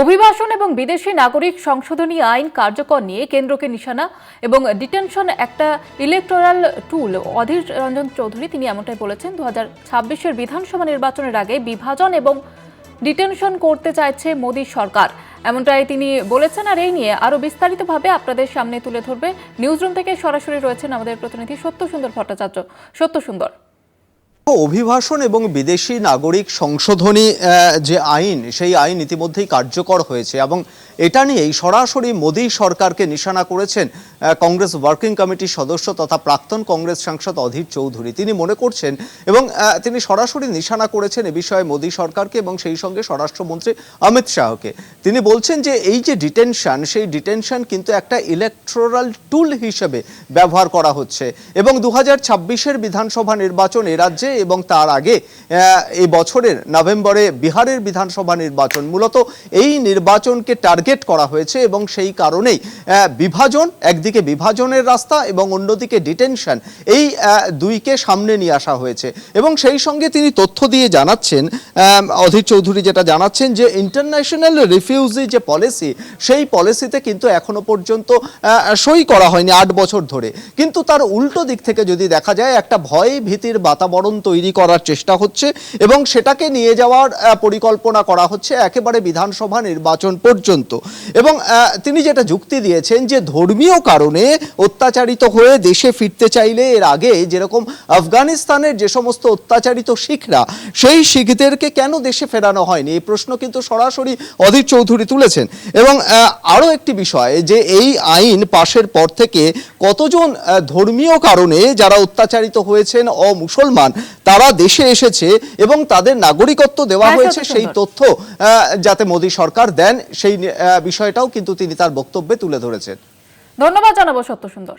অভিবাসন এবং বিদেশি নাগরিক সংশোধনী আইন কার্যকর নিয়ে কেন্দ্রকে নিশানা এবং ডিটেনশন একটা ইলেকটোরাল টুল অধীর রঞ্জন চৌধুরী, তিনি এমনটাই বলেছেন দু হাজার ছাব্বিশের বিধানসভা নির্বাচনের আগে বিভাজন এবং ডিটেনশন করতে চাইছে মোদী সরকার। এমনটাই তিনি বলেছেন, আর এই নিয়ে আরও বিস্তারিতভাবে আপনাদের সামনে তুলে ধরবে। নিউজরুম থেকে সরাসরি রয়েছেন আমাদের প্রতিনিধি সত্য সুন্দর ভট্টাচার্য। সত্য সুন্দর অভিবাসন এবং বিদেশি নাগরিক সংশোধনী যে আইন, সেই আইন ইতিমধ্যেই কার্যকর হয়েছে এবং এটা নিয়েই সরাসরি মোদী সরকারকে নিশানা করেছেন কংগ্রেস ওয়ার্কিং কমিটির সদস্য তথা প্রাক্তন কংগ্রেস সাংসদ অধীর চৌধুরী। তিনি মনে করছেন এবং তিনি সরাসরি নিশানা করেছেন এ বিষয়ে মোদী সরকারকে এবং সেই সঙ্গে স্বরাষ্ট্রমন্ত্রী অমিত শাহকে। তিনি বলছেন যে এই যে ডিটেনশন, সেই ডিটেনশন কিন্তু একটা ইলেকট্রাল টুল হিসেবে ব্যবহার করা হচ্ছে এবং দু হাজার বিধানসভা নির্বাচন এ রাজ্যে এবং তার আগে এই বছরের নভেম্বরে বিহারের বিধানসভা নির্বাচন মূলত এই নির্বাচনকে টার্গেট করা হয়েছে এবং সেই কারণেই বিভাজন একদিকে বিভাজনের রাস্তা এবং অন্যদিকে ডিটেনশন এই দুইকে সামনে নিয়ে আসা হয়েছে। এবং সেই সঙ্গে তিনি তথ্য দিয়ে জানাচ্ছেন অধীর চৌধুরী যেটা জানাচ্ছেন যে ইন্টারন্যাশনাল রিফিউজি যে পলিসি সেই পলিসিতে কিন্তু এখনও পর্যন্ত সই করা হয়নি আট বছর ধরে। কিন্তু তার উল্টো দিক থেকে যদি দেখা যায়, একটা ভয় ভীতির বাতাবরণ তৈরি করার চেষ্টা হচ্ছে এবং সেটাকে নিয়ে যাওয়ার পরিকল্পনা করা হচ্ছে একেবারে বিধানসভা নির্বাচন পর্যন্ত। এবং তিনি যেটা যুক্তি দিয়েছেন যে ধর্মীয় কারণে অত্যাচারিত হয়ে দেশে ফিরতে চাইলে এর আগে যেরকম আফগানিস্তানের যে সমস্ত অত্যাচারিত শিখরা সেই শিখদেরকে কেন দেশে ফেরানো হয়নি? এই প্রশ্ন কিন্তু সরাসরি অধীর চৌধুরী তুলেছেন। এবং আরও একটি বিষয় যে এই আইন পাশের পর থেকে কতজন ধর্মীয় কারণে যারা অত্যাচারিত হয়েছেন অমুসলমান তারা দেশে এসেছে এবং তাদের নাগরিকত্ব দেওয়া হ্যাঁ, হয়েছে সেই তথ্য আহ, যাতে মোদী সরকার দেন সেই বিষয়টাও কিন্তু তিনি তার বক্তব্যে তুলে ধরেছেন। ধন্যবাদ জানাব সত্য সুন্দর।